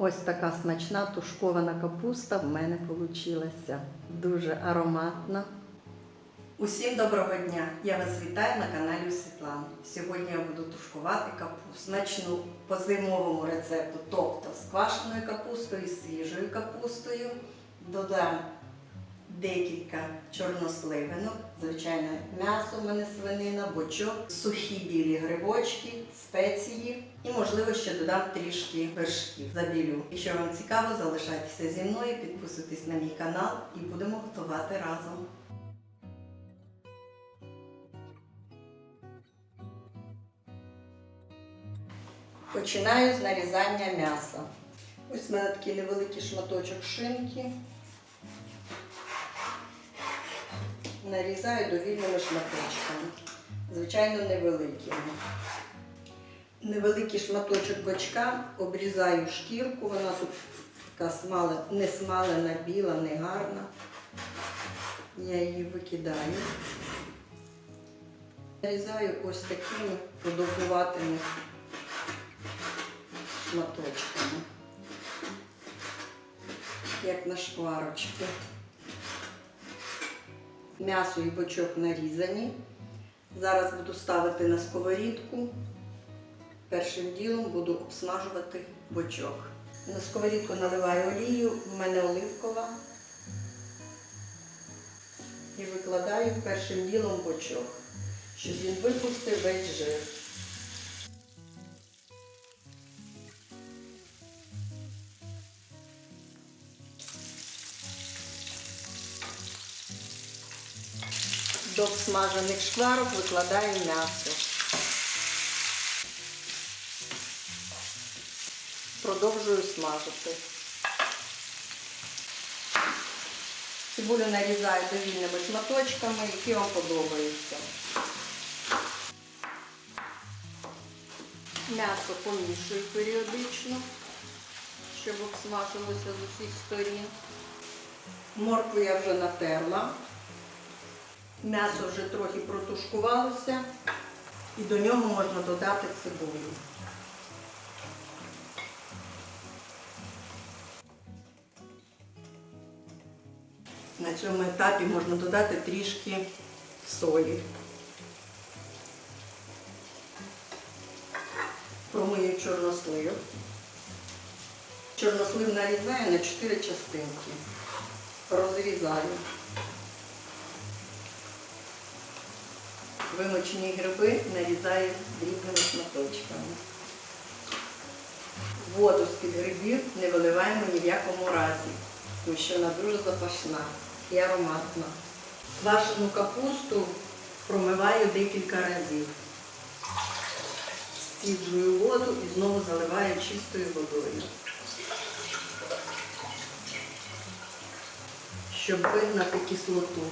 Ось така смачна тушкована капуста в мене вийшла. Дуже ароматна. Усім доброго дня! Я вас вітаю на каналі Світлана. Сьогодні я буду тушкувати капусту. Начну по зимовому рецепту, тобто з квашеною капустою, з свіжою капустою. Додам декілька чорносливинок, звичайно, м'ясо в мене свинина, бочок, сухі білі грибочки, спеції і, можливо, ще додам трішки вершків забілю. Якщо вам цікаво, залишайтеся зі мною, підписуйтесь на мій канал і будемо готувати разом. Починаю з нарізання м'яса. Ось в мене такий невеликий шматочок шинки. Нарізаю довільними шматочками. Звичайно, невеликими. Невеликий шматочок бочка, обрізаю шкірку, вона тут така смалена, не смалена, біла, не гарна. Я її викидаю. Нарізаю ось такими продовгуватими шматочками, як на шкварочки. М'ясо і бочок нарізані. Зараз буду ставити на сковорідку. Першим ділом буду обсмажувати бочок. На сковорідку наливаю олію, в мене оливкова. І викладаю першим ділом бочок, щоб він випустив весь жир. До обсмажених шкварок викладаю м'ясо. Продовжую смажити. Цибулю нарізаю довільними шматочками, які вам подобаються. М'ясо помішую періодично, щоб обсмажилося з усіх сторін. Моркву я вже натерла. М'ясо вже трохи протушкувалося і до нього можна додати цибулю. На цьому етапі можна додати трішки солі. Промию чорнослив. Чорнослив нарізаю на 4 частинки. Розрізаю. Вимочені гриби нарізаю дрібними шматочками. Воду з-під грибів не виливаємо ні в якому разі, тому що вона дуже запашна і ароматна. Квашену капусту промиваю декілька разів. Стіджую воду і знову заливаю чистою водою. Щоб вигнати кислоту.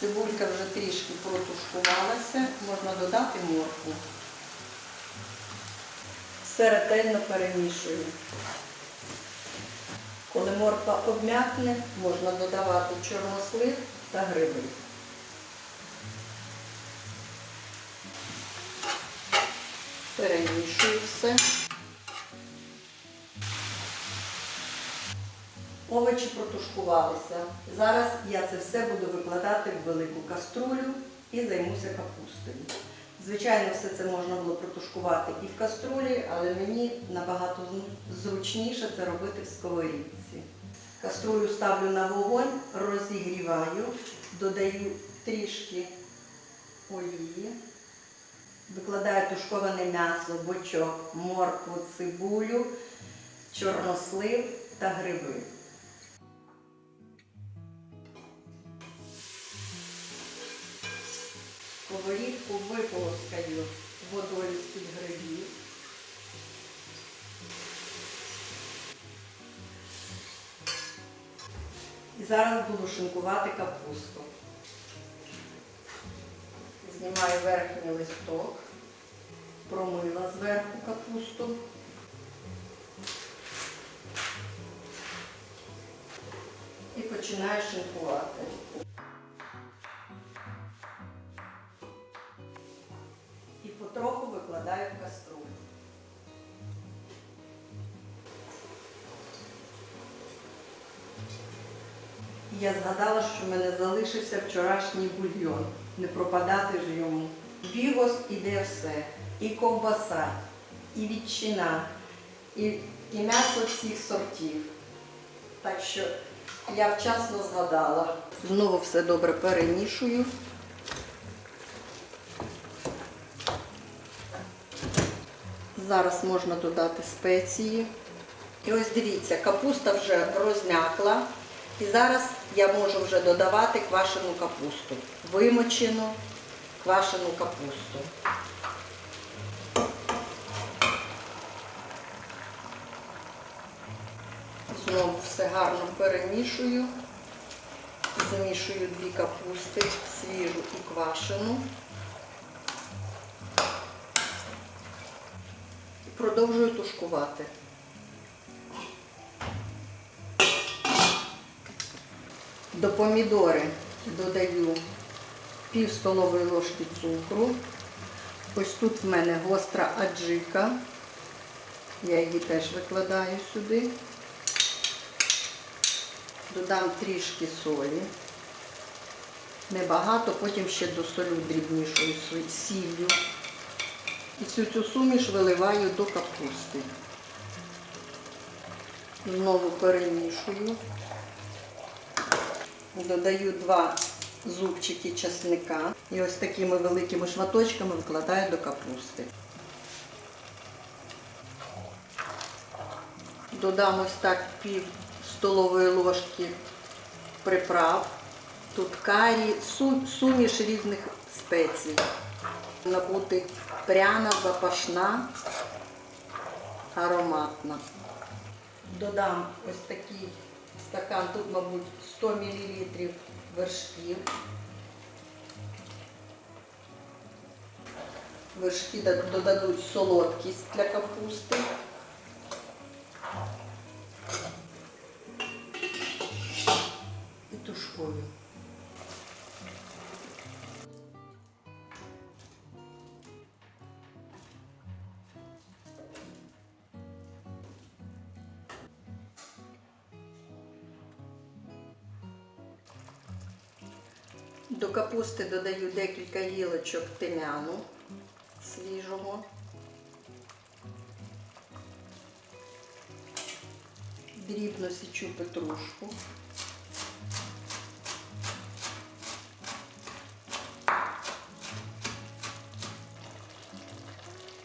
Цибулька вже трішки протушкувалася, можна додати моркву. Все ретельно перемішую. Коли морква обм'якне, можна додавати чорнослив та гриби. Перемішую все. Овочі протушкувалися. Зараз я це все буду викладати в велику каструлю і займуся капустою. Звичайно, все це можна було протушкувати і в каструлі, але мені набагато зручніше це робити в сковорідці. Каструлю ставлю на вогонь, розігріваю, додаю трішки олії, викладаю тушковане м'ясо, бочок, моркву, цибулю, чорнослив та гриби. І зараз буду шинкувати капусту. Знімаю верхній листок, промила зверху капусту. І починаю шинкувати. І потроху викладаю в каструлю. Я згадала, що в мене залишився вчорашній бульйон. Не пропадати ж йому. Бігос іде все. І ковбаса, і ветчина, і, і м'ясо всіх сортів. Так що я вчасно згадала. Знову все добре перемішую. Зараз можна додати спеції. І ось дивіться, капуста вже розм'якла. І зараз я можу вже додавати квашену капусту. Вимочену квашену капусту. Знову все гарно перемішую. Замішую дві капусти, свіжу і квашену. І продовжую тушкувати. До помідори додаю пів столової ложки цукру. Ось тут в мене гостра аджика. Я її теж викладаю сюди. Додам трішки солі. Небагато, потім ще досолю дрібнішою сіллю. І всю цю суміш виливаю до капусти. Знову перемішую. Додаю два зубчики чесника і ось такими великими шматочками викладаю до капусти. Додам ось так пів столової ложки приправ. Тут карі, суміш різних спецій. Вона бути пряна, запашна, ароматна. Додам ось такий стакан, тут, мабуть, 100 мл вершків. Вершки додадуть солодкість для капусти. І тушкую. До капусти додаю декілька гілочок тим'яну свіжого. Дрібно січу петрушку.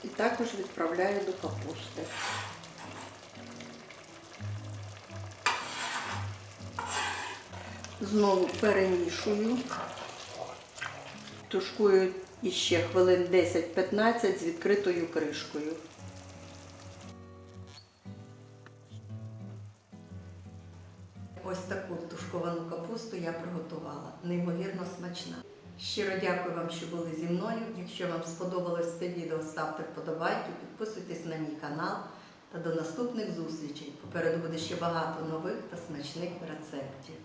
І також відправляю до капусти. Знову перемішую. Тушкую іще хвилин 10-15 з відкритою кришкою. Ось таку тушковану капусту я приготувала. Неймовірно смачна. Щиро дякую вам, що були зі мною. Якщо вам сподобалось це відео, ставте вподобайки, підписуйтесь на мій канал та до наступних зустрічей. Попереду буде ще багато нових та смачних рецептів.